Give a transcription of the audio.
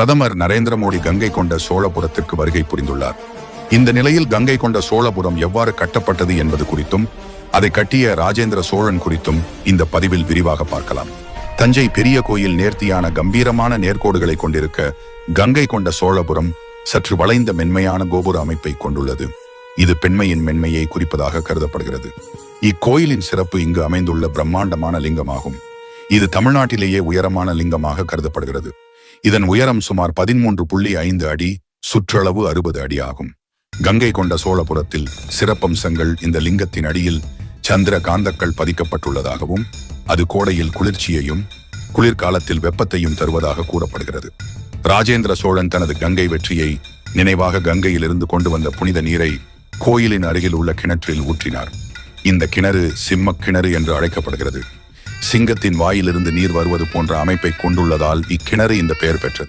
பிரதமர் நரேந்திர மோடி கங்கை கொண்ட சோழபுரத்திற்கு வருகை புரிந்துள்ளார். இந்த நிலையில் கங்கை கொண்ட சோழபுரம் எவ்வாறு கட்டப்பட்டது என்பது குறித்தும் அதை கட்டிய ராஜேந்திர சோழன் குறித்தும் இந்த பதிவில் விரிவாக பார்க்கலாம். தஞ்சை பெரிய கோயில் நேர்த்தியான கம்பீரமான நேர்கோடுகளை கொண்டிருக்க கங்கை கொண்ட சோழபுரம் சற்று வளைந்த மென்மையான கோபுர அமைப்பை கொண்டுள்ளது. இது பெண்மையின் மென்மையை குறிப்பதாக கருதப்படுகிறது. இக்கோயிலின் சிறப்பு இங்கு அமைந்துள்ள பிரம்மாண்டமான லிங்கமாகும். இது தமிழ்நாட்டிலேயே உயரமான லிங்கமாக கருதப்படுகிறது. இதன் உயரம் சுமார் பதிமூன்று புள்ளி ஐந்து அடி சுற்றளவு அறுபது அடி ஆகும். கங்கை கொண்ட சோழபுரத்தில் சிறப்பம்சங்கள் இந்த லிங்கத்தின் அடியில் சந்திர காந்தக்கள் பதிக்கப்பட்டுள்ளதாகவும் அது கோடையில் குளிர்ச்சியையும் குளிர்காலத்தில் வெப்பத்தையும் தருவதாக கூறப்படுகிறது. ராஜேந்திர சோழன் தனது கங்கை வெற்றியை நினைவாக கங்கையிலிருந்து கொண்டு வந்த புனித நீரை கோயிலின் அருகில் உள்ள கிணற்றில் ஊற்றினார். இந்த கிணறு சிம்மக் கிணறு என்று அழைக்கப்படுகிறது. சிங்கத்தின் வாயிலிருந்து நீர் வருவது போன்ற அமைப்பை கொண்டுள்ளதால் இக்கிணறு இந்த பெயர் பெற்றது.